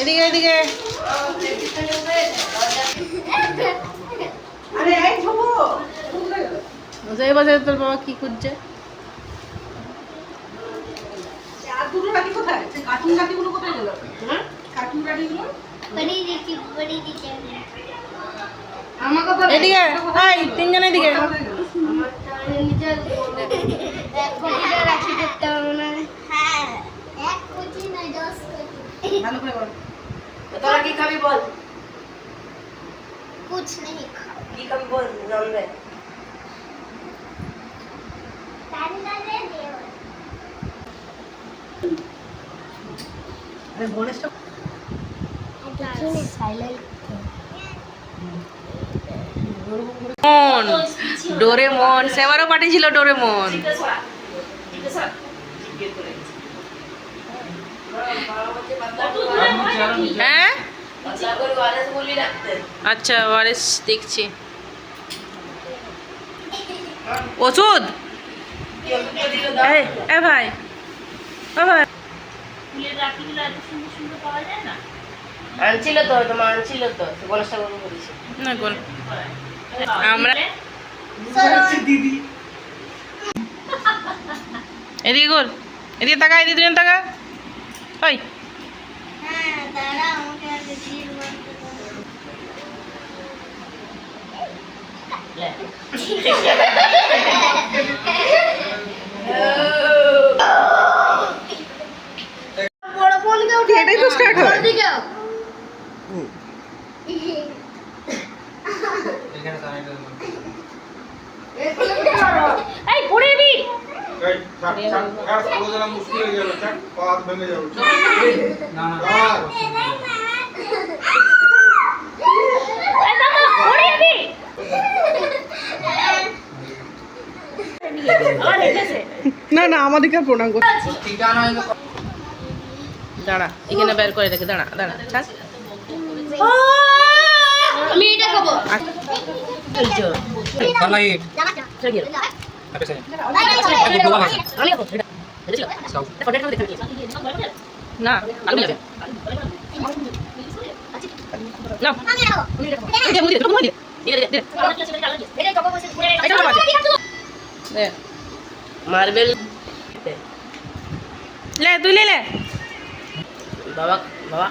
এদিকে এদিকে। আরে এই ছোবো বসে বসে তোর বাবা কি করছে আর দুটো রাখি ভালো করে বল তোরা কি খাবি বল कुछ नहीं खाओ কি খাবি বল জানবে আরে গণেশটা মন ডোরেমন সেবারও পাঠিয়েছিল ডোরেমন হ্যাঁ বলি রাখতে আচ্ছা ওয়ারেস দেখছি। ওষুধ? এ ভাই ও ভাই। আনছিল তো তোমার আনছিল তো গণেশটা গরু করেছে না কোন আমরা দিদি এদিকে গোল এদিকে তাকা এদিকে তাকা ওই হ্যাঁ এটাই তো স্টার্ট হয়। দিকে না না আমাদেরকে প্রণাম করতে দাঁড়া এখানে বের করে দেখে দাঁড়া দাঁড়া ছাড়। আমি এটা খাব। না। মার্বেল। লে তুই লে। বাবা বাবা।